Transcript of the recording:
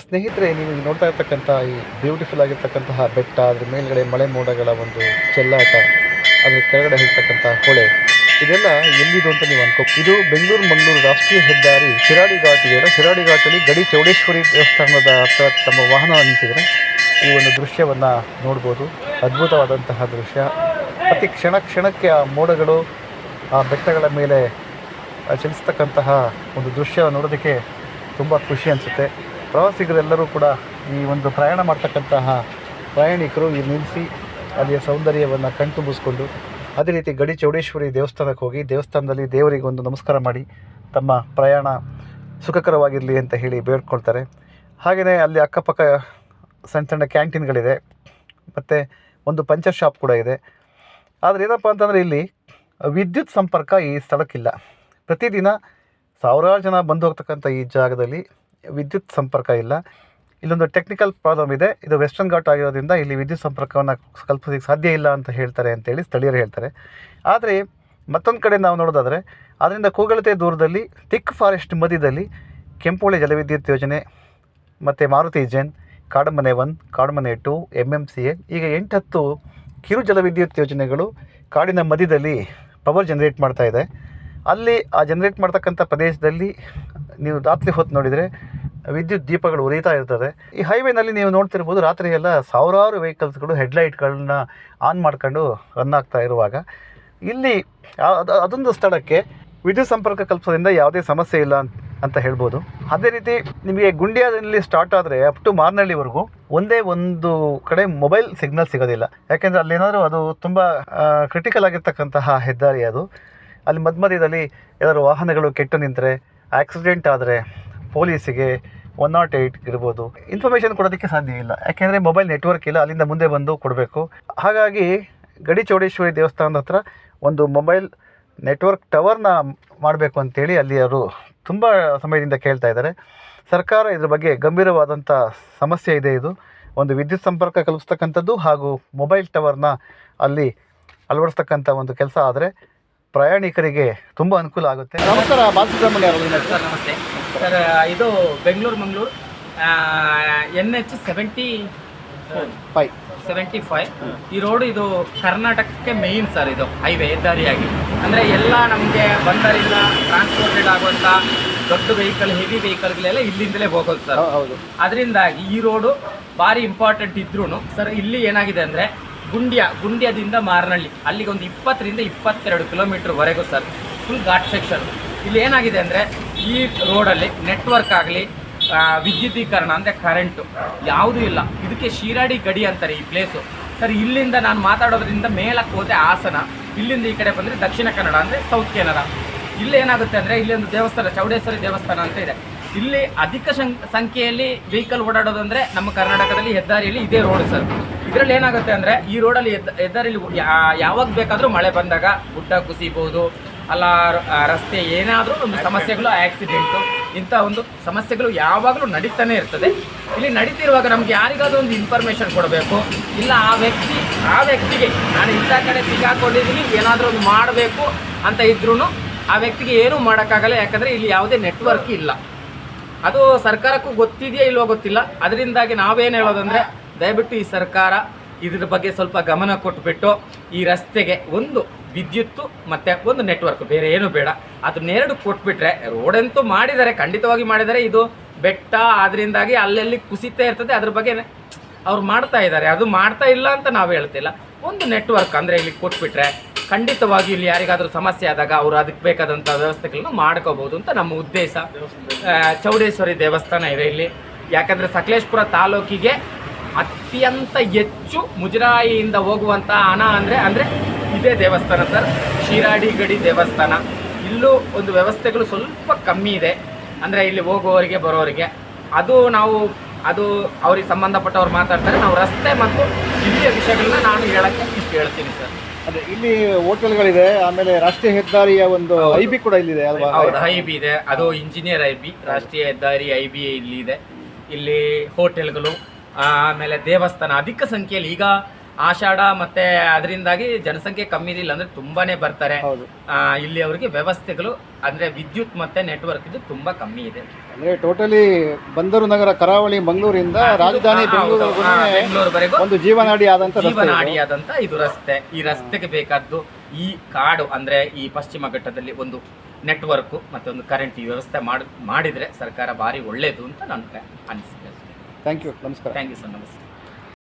ಸ್ನೇಹಿತರೆ, ನೀವು ನೋಡ್ತಾ ಇರ್ತಕ್ಕಂಥ ಈ ಬ್ಯೂಟಿಫುಲ್ ಆಗಿರ್ತಕ್ಕಂತಹ ಬೆಟ್ಟ, ಅದ್ರ ಮೇಲ್ಗಡೆ ಮಳೆ ಮೋಡಗಳ ಒಂದು ಚೆಲ್ಲಾಟ, ಅದ್ರ ಕೆಳಗಡೆ ಇರ್ತಕ್ಕಂಥ ಹೊಳೆ, ಇದೆಲ್ಲ ಎಲ್ಲಿದು ಅಂತ ನೀವು ಅನ್ಕೋ, ಇದು ಬೆಂಗಳೂರು, ಮಂಗಳೂರು ರಾಷ್ಟ್ರೀಯ ಹೆದ್ದಾರಿ ಶಿರಾಡಿ ಘಾಟ್ ಇದೆಯಲ್ಲ ಶಿರಾಡಿ ಘಾಟಲ್ಲಿ ಗಡಿ ಚೌಡೇಶ್ವರಿ ದೇವಸ್ಥಾನದ ಹತ್ರ ತಮ್ಮ ವಾಹನ ನಿಂತಿದ್ರೆ ಈ ಒಂದು ದೃಶ್ಯವನ್ನು ನೋಡ್ಬೋದು. ಅದ್ಭುತವಾದಂತಹ ದೃಶ್ಯ. ಪ್ರತಿ ಕ್ಷಣ ಕ್ಷಣಕ್ಕೆ ಆ ಮೋಡಗಳು, ಆ ಬೆಟ್ಟಗಳ ಮೇಲೆ ಚಲಿಸ್ತಕ್ಕಂತಹ ಒಂದು ದೃಶ್ಯ ನೋಡೋದಕ್ಕೆ ತುಂಬ ಖುಷಿ ಅನಿಸುತ್ತೆ. ಪ್ರವಾಸಿಗರೆಲ್ಲರೂ ಕೂಡ ಈ ಒಂದು ಪ್ರಯಾಣ ಮಾಡ್ತಕ್ಕಂತಹ ಪ್ರಯಾಣಿಕರು ಈ ನಿಲ್ಲಿಸಿ ಅಲ್ಲಿಯ ಸೌಂದರ್ಯವನ್ನು ಕಣ್ತುಂಬಿಸ್ಕೊಂಡು, ಅದೇ ರೀತಿ ಗಡಿ ಚೌಡೇಶ್ವರಿ ದೇವಸ್ಥಾನಕ್ಕೆ ಹೋಗಿ ದೇವಸ್ಥಾನದಲ್ಲಿ ದೇವರಿಗೆ ಒಂದು ನಮಸ್ಕಾರ ಮಾಡಿ ತಮ್ಮ ಪ್ರಯಾಣ ಸುಖಕರವಾಗಿರಲಿ ಅಂತ ಹೇಳಿ ಬೇಡ್ಕೊಳ್ತಾರೆ. ಹಾಗೆಯೇ ಅಲ್ಲಿ ಅಕ್ಕಪಕ್ಕ ಸಣ್ಣ ಸಣ್ಣ ಕ್ಯಾಂಟೀನ್ಗಳಿದೆ. ಮತ್ತು ಒಂದು ಪಂಚರ್ ಶಾಪ್ ಕೂಡ ಇದೆ. ಆದರೆ ಏನಪ್ಪ ಅಂತಂದರೆ ಇಲ್ಲಿ ವಿದ್ಯುತ್ ಸಂಪರ್ಕ ಈ ಸ್ಥಳಕ್ಕಿಲ್ಲ. ಪ್ರತಿದಿನ ಸಾವಿರಾರು ಜನ ಬಂದು ಹೋಗ್ತಕ್ಕಂಥ ಈ ಜಾಗದಲ್ಲಿ ವಿದ್ಯುತ್ ಸಂಪರ್ಕ ಇಲ್ಲ. ಇಲ್ಲೊಂದು ಟೆಕ್ನಿಕಲ್ ಪ್ರಾಬ್ಲಮ್ ಇದೆ. ಇದು ವೆಸ್ಟರ್ನ್ ಘಾಟ್ ಆಗಿರೋದ್ರಿಂದ ಇಲ್ಲಿ ವಿದ್ಯುತ್ ಸಂಪರ್ಕವನ್ನು ಕಲ್ಪಿಸೋದಕ್ಕೆ ಸಾಧ್ಯ ಇಲ್ಲ ಅಂತ ಹೇಳ್ತಾರೆ ಅಂತೇಳಿ ಸ್ಥಳೀಯರು ಹೇಳ್ತಾರೆ. ಆದರೆ ಮತ್ತೊಂದು ಕಡೆ ನಾವು ನೋಡೋದಾದರೆ ಅದರಿಂದ ಕೂಗಳತೆ ದೂರದಲ್ಲಿ ತಿಕ್ ಫಾರೆಸ್ಟ್ ಮಧ್ಯದಲ್ಲಿ ಕೆಂಪೋಳಿ ಜಲವಿದ್ಯುತ್ ಯೋಜನೆ, ಮತ್ತು Maruti Jain, Kadamane one Kadamane two M M C L ಈಗ ಎಂಟತ್ತು ಕಿರು ಜಲವಿದ್ಯುತ್ ಯೋಜನೆಗಳು ಕಾಡಿನ ಮಧ್ಯದಲ್ಲಿ ಪವರ್ ಜನರೇಟ್ ಮಾಡ್ತಾ ಇದೆ. ಅಲ್ಲಿ ಆ ಜನರೇಟ್ ಮಾಡ್ತಕ್ಕಂಥ ಪ್ರದೇಶದಲ್ಲಿ ನೀವು ರಾತ್ರಿ ಹೊತ್ತು ನೋಡಿದರೆ ವಿದ್ಯುತ್ ದೀಪಗಳು ಉರಿತಾ ಇರ್ತದೆ. ಈ ಹೈವೇನಲ್ಲಿ ನೀವು ನೋಡ್ತಿರ್ಬೋದು ರಾತ್ರಿ ಎಲ್ಲ ಸಾವಿರಾರು ವೆಹಿಕಲ್ಸ್ಗಳು ಹೆಡ್ಲೈಟ್ಗಳನ್ನ ಆನ್ ಮಾಡ್ಕೊಂಡು ರನ್ ಆಗ್ತಾ ಇರುವಾಗ ಇಲ್ಲಿ ಅದೊಂದು ಸ್ಥಳಕ್ಕೆ ವಿದ್ಯುತ್ ಸಂಪರ್ಕ ಕಲ್ಪಿಸೋದ್ರಿಂದ ಯಾವುದೇ ಸಮಸ್ಯೆ ಇಲ್ಲ ಅಂತ ಅಂತ ಹೇಳ್ಬೋದು. ಅದೇ ರೀತಿ ನಿಮಗೆ ಗುಂಡಿಯಾದಲ್ಲಿ ಸ್ಟಾರ್ಟ್ ಆದರೆ ಅಪ್ ಟು ಮಾರ್ನಳ್ಳಿವರೆಗೂ ಒಂದೇ ಒಂದು ಕಡೆ ಮೊಬೈಲ್ ಸಿಗ್ನಲ್ ಸಿಗೋದಿಲ್ಲ. ಯಾಕೆಂದರೆ ಅಲ್ಲೇನಾದರೂ ಅದು ತುಂಬ ಕ್ರಿಟಿಕಲ್ ಆಗಿರ್ತಕ್ಕಂತಹ ಹೆದ್ದಾರಿ ಅದು. ಅಲ್ಲಿ ಮಧ್ಯ ಮಧ್ಯದಲ್ಲಿ ಏನಾದರೂ ವಾಹನಗಳು ಕೆಟ್ಟು ನಿಂತರೆ ಆಕ್ಸಿಡೆಂಟ್ ಆದರೆ ಪೊಲೀಸಿಗೆ ಒನ್ ನಾಟ್ ಏಯ್ಟ್ ಇರ್ಬೋದು. ಇನ್ಫಾರ್ಮೇಷನ್ ಕೊಡೋದಕ್ಕೆ ಸಾಧ್ಯ ಇಲ್ಲ. ಯಾಕೆಂದರೆ ಮೊಬೈಲ್ ನೆಟ್ವರ್ಕ್ ಇಲ್ಲ, ಅಲ್ಲಿಂದ ಮುಂದೆ ಬಂದು ಕೊಡಬೇಕು. ಹಾಗಾಗಿ ಗಡಿ ಚೌಡೇಶ್ವರಿ ದೇವಸ್ಥಾನದ ಹತ್ರ ಒಂದು ಮೊಬೈಲ್ ನೆಟ್ವರ್ಕ್ ಟವರ್ನ ಮಾಡಬೇಕು ಅಂತೇಳಿ ಅಲ್ಲಿ ಅವರು ತುಂಬ ಸಮಯದಿಂದ ಕೇಳ್ತಾ ಇದ್ದಾರೆ. ಸರ್ಕಾರ ಇದ್ರ ಬಗ್ಗೆ ಗಂಭೀರವಾದಂಥ ಸಮಸ್ಯೆ ಇದೆ ಇದು. ಒಂದು ವಿದ್ಯುತ್ ಸಂಪರ್ಕ ಕಲ್ಪಿಸ್ತಕ್ಕಂಥದ್ದು ಹಾಗೂ ಮೊಬೈಲ್ ಟವರ್ನ ಅಲ್ಲಿ ಅಳವಡಿಸ್ತಕ್ಕಂಥ ಒಂದು ಕೆಲಸ ಆದರೆ ಪ್ರಯಾಣಿಕರಿಗೆ ತುಂಬ ಅನುಕೂಲ ಆಗುತ್ತೆ. ನಮಸ್ಕಾರ ಬಾಲಸುಬ್ರಹ್ಮಣ್ಯ ಸರ್ ನಮಸ್ತೆ. ಸರ್ ಇದು Bengaluru Mangaluru. N H seventy five seventy five ಈ ರೋಡ್ ಇದು ಕರ್ನಾಟಕಕ್ಕೆ ಮೇಯ್ನ್ ಸರ್ ಇದು ಹೈವೇ ಹೆದ್ದಾರಿಯಾಗಿ. ಅಂದರೆ ಎಲ್ಲ ನಮಗೆ ಬಂದರಿಂದ ಟ್ರಾನ್ಸ್ಪೋರ್ಟೆಡ್ ಆಗುವಂಥ ದೊಡ್ಡ ವೆಹಿಕಲ್ ಹೆವಿ ವೆಹಿಕಲ್ಗಳೆಲ್ಲ ಇಲ್ಲಿಂದಲೇ ಹೋಗೋದು ಸರ್. ಹೌದು. ಅದರಿಂದಾಗಿ ಈ ರೋಡು ಭಾರಿ ಇಂಪಾರ್ಟೆಂಟ್ ಇದ್ರೂ ಸರ್ ಇಲ್ಲಿ ಏನಾಗಿದೆ ಅಂದರೆ ಗುಂಡ್ಯ, ಗುಂಡ್ಯದಿಂದ ಮಾರನಹಳ್ಳಿ ಅಲ್ಲಿಗೆ ಒಂದು ಇಪ್ಪತ್ತರಿಂದ ಇಪ್ಪತ್ತೆರಡು ಕಿಲೋಮೀಟ್ರ್ವರೆಗೂ ಸರ್ ಫುಲ್ ಘಾಟ್ ಸೆಕ್ಷನ್ ಇಲ್ಲಿ ಏನಾಗಿದೆ ಅಂದರೆ, ಈ ರೋಡಲ್ಲಿ ನೆಟ್ವರ್ಕ್ ಆಗಲಿ ವಿದ್ಯುದೀಕರಣ ಅಂದರೆ ಕರೆಂಟು ಯಾವುದೂ ಇಲ್ಲ. ಇದಕ್ಕೆ ಶಿರಾಡಿ ಗಡಿ ಅಂತಾರೆ ಈ ಪ್ಲೇಸು ಸರ್, ಇಲ್ಲಿಂದ ನಾನು ಮಾತಾಡೋದ್ರಿಂದ ಮೇಲಕ್ಕೆ ಹೋದೆ ಹಾಸನ, ಇಲ್ಲಿಂದ ಈ ಕಡೆ ಬಂದರೆ ದಕ್ಷಿಣ ಕನ್ನಡ ಅಂದರೆ ಸೌತ್ ಕೆನರಾ ಇಲ್ಲಿ ಏನಾಗುತ್ತೆ ಅಂದರೆ, ಇಲ್ಲಿ ಒಂದು ದೇವಸ್ಥಾನ, ಚೌಡೇಶ್ವರಿ ದೇವಸ್ಥಾನ ಅಂತ ಇದೆ. ಇಲ್ಲಿ ಅಧಿಕ ಸಂಖ್ಯೆಯಲ್ಲಿ ವೆಹಿಕಲ್ ಓಡಾಡೋದಂದ್ರೆ ನಮ್ಮ ಕರ್ನಾಟಕದಲ್ಲಿ ಹೆದ್ದಾರಿಯಲ್ಲಿ ಇದೇ ರೋಡ್ ಸರ್. ಇದರಲ್ಲಿ ಏನಾಗುತ್ತೆ ಅಂದರೆ ಈ ರೋಡಲ್ಲಿ ಎದ್ದರಲ್ಲಿ ಯಾವಾಗ ಬೇಕಾದರೂ ಮಳೆ ಬಂದಾಗ ಗುಡ್ಡ ಕುಸಿಬಹುದು ಅಲ್ಲ ರಸ್ತೆ ಏನಾದರೂ ಒಂದು ಸಮಸ್ಯೆಗಳು ಆಕ್ಸಿಡೆಂಟು ಇಂಥ ಒಂದು ಸಮಸ್ಯೆಗಳು ಯಾವಾಗಲೂ ನಡೀತಾನೆ ಇರ್ತದೆ. ಇಲ್ಲಿ ನಡೀತಿರುವಾಗ ನಮ್ಗೆ ಯಾರಿಗಾದ್ರೂ ಒಂದು ಇನ್ಫಾರ್ಮೇಷನ್ ಕೊಡಬೇಕು. ಇಲ್ಲ ಆ ವ್ಯಕ್ತಿ ಆ ವ್ಯಕ್ತಿಗೆ ನಾನು ಇಂಥ ಕಡೆ ಸಿಗಾಕೊಂಡಿದ್ದೀನಿ ಏನಾದರೂ ಒಂದು ಮಾಡಬೇಕು ಅಂತ ಇದ್ರೂ ಆ ವ್ಯಕ್ತಿಗೆ ಏನೂ ಮಾಡೋಕ್ಕಾಗಲ್ಲ ಯಾಕಂದರೆ ಇಲ್ಲಿ ಯಾವುದೇ ನೆಟ್ವರ್ಕ್ ಇಲ್ಲ. ಅದು ಸರ್ಕಾರಕ್ಕೂ ಗೊತ್ತಿದೆಯಾ ಇಲ್ವೋ ಗೊತ್ತಿಲ್ಲ. ಅದರಿಂದಾಗಿ ನಾವೇನು ಹೇಳೋದಂದ್ರೆ ದಯವಿಟ್ಟು ಈ ಸರ್ಕಾರ ಇದ್ರ ಬಗ್ಗೆ ಸ್ವಲ್ಪ ಗಮನ ಕೊಟ್ಟುಬಿಟ್ಟು ಈ ರಸ್ತೆಗೆ ಒಂದು ವಿದ್ಯುತ್ತು ಮತ್ತೆ ಒಂದು ನೆಟ್ವರ್ಕ್, ಬೇರೆ ಏನು ಬೇಡ. ಅದನ್ನೆರಡು ಕೊಟ್ಬಿಟ್ರೆ, ರೋಡಂತೂ ಮಾಡಿದ್ದಾರೆ, ಖಂಡಿತವಾಗಿ ಮಾಡಿದ್ದಾರೆ. ಇದು ಬೆಟ್ಟ ಅದರಿಂದಾಗಿ ಅಲ್ಲೆಲ್ಲಿ ಕುಸಿತಾ ಇರ್ತದೆ, ಅದ್ರ ಬಗ್ಗೆ ಅವ್ರು ಮಾಡ್ತಾ ಇದ್ದಾರೆ. ಅದು ಮಾಡ್ತಾ ಇಲ್ಲ ಅಂತ ನಾವು ಹೇಳ್ತಿಲ್ಲ. ಒಂದು ನೆಟ್ವರ್ಕ್ ಅಂದರೆ ಇಲ್ಲಿ ಕೊಟ್ಬಿಟ್ರೆ, ಖಂಡಿತವಾಗಿ ಇಲ್ಲಿ ಯಾರಿಗಾದರೂ ಸಮಸ್ಯೆ ಆದಾಗ ಅವರು ಅದಕ್ಕೆ ಬೇಕಾದಂಥ ವ್ಯವಸ್ಥೆಗಳನ್ನ ಮಾಡ್ಕೋಬಹುದು ಅಂತ ನಮ್ಮ ಉದ್ದೇಶ. ಚೌಡೇಶ್ವರಿ ದೇವಸ್ಥಾನ ಇದೆ ಇಲ್ಲಿ. ಯಾಕಂದರೆ ಸಕಲೇಶ್ಪುರ ತಾಲೂಕಿಗೆ ಅತ್ಯಂತ ಹೆಚ್ಚು ಮುಜರಾಯಿಯಿಂದ ಹೋಗುವಂಥ ಹಣ ಅಂದರೆ ಅಂದರೆ ಇದೇ ದೇವಸ್ಥಾನ ಸರ್. ಶಿರಾಡಿ ಗಡಿ ದೇವಸ್ಥಾನ. ಇಲ್ಲೂ ಒಂದು ವ್ಯವಸ್ಥೆಗಳು ಸ್ವಲ್ಪ ಕಮ್ಮಿ ಇದೆ. ಅಂದರೆ ಇಲ್ಲಿ ಹೋಗುವವರಿಗೆ ಬರೋರಿಗೆ. ಅದು ನಾವು ಅದು ಅವ್ರಿಗೆ ಸಂಬಂಧಪಟ್ಟವ್ರು ಮಾತಾಡ್ತಾರೆ. ನಾವು ರಸ್ತೆ ಮತ್ತು ಇಲ್ಲಿಯ ವಿಷಯಗಳನ್ನ ನಾನು ಹೇಳಕ್ಕೆ ಇಷ್ಟು ಹೇಳ್ತೀನಿ ಸರ್. ಅದೇ ಇಲ್ಲಿ ಹೋಟೆಲ್ಗಳಿದೆ ಆಮೇಲೆ ರಾಷ್ಟ್ರೀಯ ಹೆದ್ದಾರಿಯ ಒಂದು ಐ ಬಿ ಕೂಡ ಇಲ್ಲಿದೆ ಅಲ್ವಾ? ಐ ಬಿ ಇದೆ. ಅದು ಇಂಜಿನಿಯರ್ ಐ ಬಿ. ರಾಷ್ಟ್ರೀಯ ಹೆದ್ದಾರಿ ಐ ಬಿ ಇಲ್ಲಿ ಇದೆ. ಇಲ್ಲಿ ಹೋಟೆಲ್ಗಳು ಆಮೇಲೆ ದೇವಸ್ಥಾನ ಅಧಿಕ ಸಂಖ್ಯೆಯಲ್ಲಿ ಈಗ ಆಷಾಢ ಮತ್ತೆ ಅದರಿಂದಾಗಿ ಜನಸಂಖ್ಯೆ ಕಮ್ಮಿ ಇಲ್ಲ ಅಂದ್ರೆ ತುಂಬಾನೇ ಬರ್ತಾರೆ. ಇಲ್ಲಿ ಅವರಿಗೆ ವ್ಯವಸ್ಥೆಗಳು ಅಂದ್ರೆ ವಿದ್ಯುತ್ ಮತ್ತೆ ನೆಟ್ವರ್ಕ್ ಇದು ತುಂಬಾ ಕಮ್ಮಿ ಇದೆ. ಅಂದ್ರೆ ಟೋಟಲಿ ಬಂದರು ನಗರ ಕರಾವಳಿ ಮಂಗಳೂರಿಂದ ರಾಜಧಾನಿ. ಬೆಂಗಳೂರುವರೆಗೂ ಒಂದು ಜೀವನಾಡಿ ಆದಂತ ರಸ್ತೆ ಇದು. ಜೀವನಾಡಿಯಾದಂತ ಇದು ರಸ್ತೆ. ಈ ರಸ್ತೆಗೆ ಬೇಕಾದ್ದು ಈ ಕಾಡು ಅಂದ್ರೆ ಈ ಪಶ್ಚಿಮ ಘಟ್ಟದಲ್ಲಿ ಒಂದು ನೆಟ್ವರ್ಕ್ ಮತ್ತೆ ಒಂದು ಕರೆಂಟ್ ಈ ವ್ಯವಸ್ಥೆ ಮಾಡಿ ಮಾಡಿದ್ರೆ ಸರ್ಕಾರ ಭಾರಿ ಒಳ್ಳೇದು ಅಂತ ನನ್ನ ಅನಿಸಿಕೆ. ಥ್ಯಾಂಕ್ ಯು ನಮಸ್ಕಾರ ಥ್ಯಾಂಕ್ ಯು ಸರ್ ನಮಸ್ತೆ